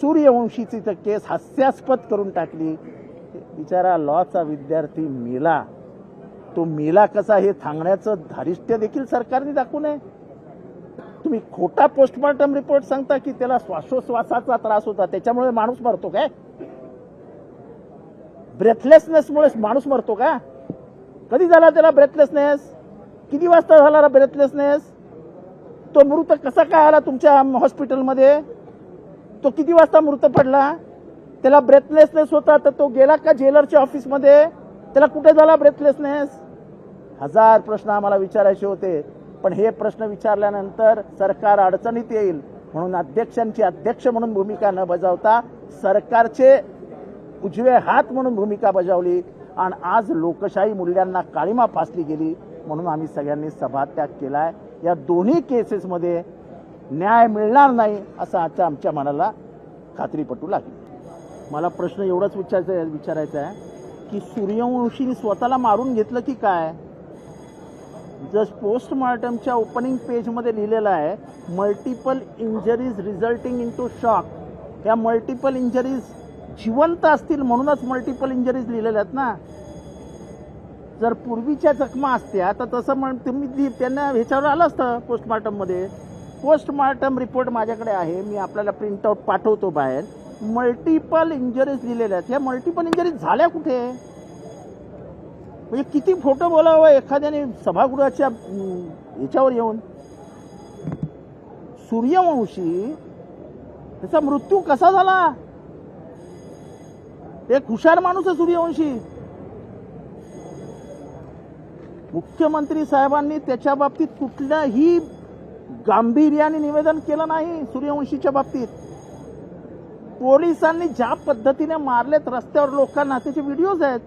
सूर्यवंशीची तर केस हास्यास्पद करून टाकली. बिचारा लॉचा विद्यार्थी मेला. तो मेला कसा हे सांगण्याचं धारिष्ट्य देखील सरकारने दाखवू नये. तुम्ही खोटा पोस्टमॉर्टम रिपोर्ट सांगता की त्याला श्वासोश्वासाचा त्रास होता त्याच्यामुळे माणूस मरतो काय? ब्रेथलेसनेसमुळे माणूस मरतो का? कधी झाला त्याला ब्रेथलेसनेस किती वाजता झाला ब्रेथलेसनेस तो मृत कसा काय आला तुमच्या हॉस्पिटलमध्ये तो किती वाजता मृत पडला? त्याला ब्रेथलेसनेस होता तर तो गेला का जेलरच्या ऑफिसमध्ये त्याला कुठे झाला ब्रेथलेसनेस हजार प्रश्न आम्हाला विचारायचे होते. पण हे प्रश्न विचारल्यानंतर सरकार अडचणीत येईल म्हणून अध्यक्षांची अध्यक्ष म्हणून भूमिका न बजावता सरकारचे उजवे हात म्हणून भूमिका बजावली आणि आज लोकशाही मूल्यांना काळीमा फासली गेली म्हणून आम्ही सगळ्यांनी सभात्याग केलाय. या दोन्ही केसेसमध्ये न्याय मिळणार नाही असं आता आमच्या मनाला खात्री पटू लागली. मला प्रश्न एवढाच विचारायचा आहे विचारायचा आहे की सूर्यवंशीने स्वतःला मारून घेतलं की काय? जस्ट पोस्टमॉर्टमच्या ओपनिंग पेजमध्ये लिहिलेलं आहे multiple injuries resulting into shock. या मल्टिपल इंजरीज जिवंत असतील म्हणूनच मल्टिपल इंजरीज लिहिलेल्या आहेत ना. जर पूर्वीच्या जखमा असत्या तर तसं म्हण तुम्ही त्यांना ह्याच्यावर आलं असतं पोस्टमॉर्टममध्ये. पोस्टमॉर्टम रिपोर्ट माझ्याकडे आहे. मी आपल्याला प्रिंटआउट पाठवतो बाहेर. मल्टिपल इंजरीज दिलेल्या आहेत. ह्या मल्टिपल इंजरीज झाल्या कुठे? म्हणजे किती फोटो बोलावं एखाद्याने सभागृहाच्या याच्यावर येऊन? सूर्यवंशी त्याचा मृत्यू कसा झाला? एक हुशार माणूस आहे सूर्यवंशी. मुख्यमंत्री साहेबांनी त्याच्या बाबतीत कुठल्याही गांभीर्याने निवेदन केलं नाही सूर्यवंशीच्या बाबतीत. पोलिसांनी ज्या पद्धतीने मारलेत रस्त्यावर लोकांना त्याचे व्हिडिओज आहेत.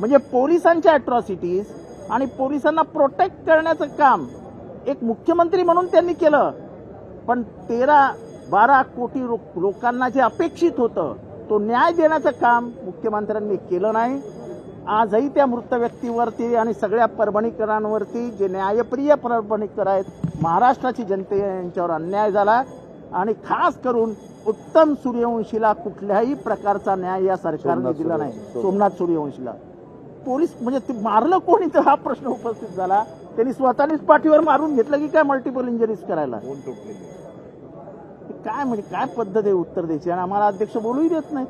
म्हणजे पोलिसांच्या अॅट्रॉसिटीज आणि पोलिसांना प्रोटेक्ट करण्याचं काम एक मुख्यमंत्री म्हणून त्यांनी केलं. पण तेरा बारा कोटी लोकांना जे अपेक्षित होतं तो न्याय देण्याचं काम मुख्यमंत्र्यांनी केलं नाही. आजही त्या मृत व्यक्तीवरती आणि सगळ्या परभणीकरांवरती जे न्यायप्रिय परभणीकर आहेत महाराष्ट्राची जनते यांच्यावर अन्याय झाला. आणि खास करून उत्तम सूर्यवंशीला कुठल्याही प्रकारचा न्याय या सरकारने दिला नाही. सोमनाथ सूर्यवंशीला. पोलीस म्हणजे ते मारलं कोणी तर हा प्रश्न उपस्थित झाला. त्यांनी स्वतःनेच पाठीवर मारून घेतलं की काय मल्टिपल इंजरीज करायला? काय म्हणजे काय पद्धत आहे उत्तर द्यायची? आणि आम्हाला अध्यक्ष बोलूही देत नाही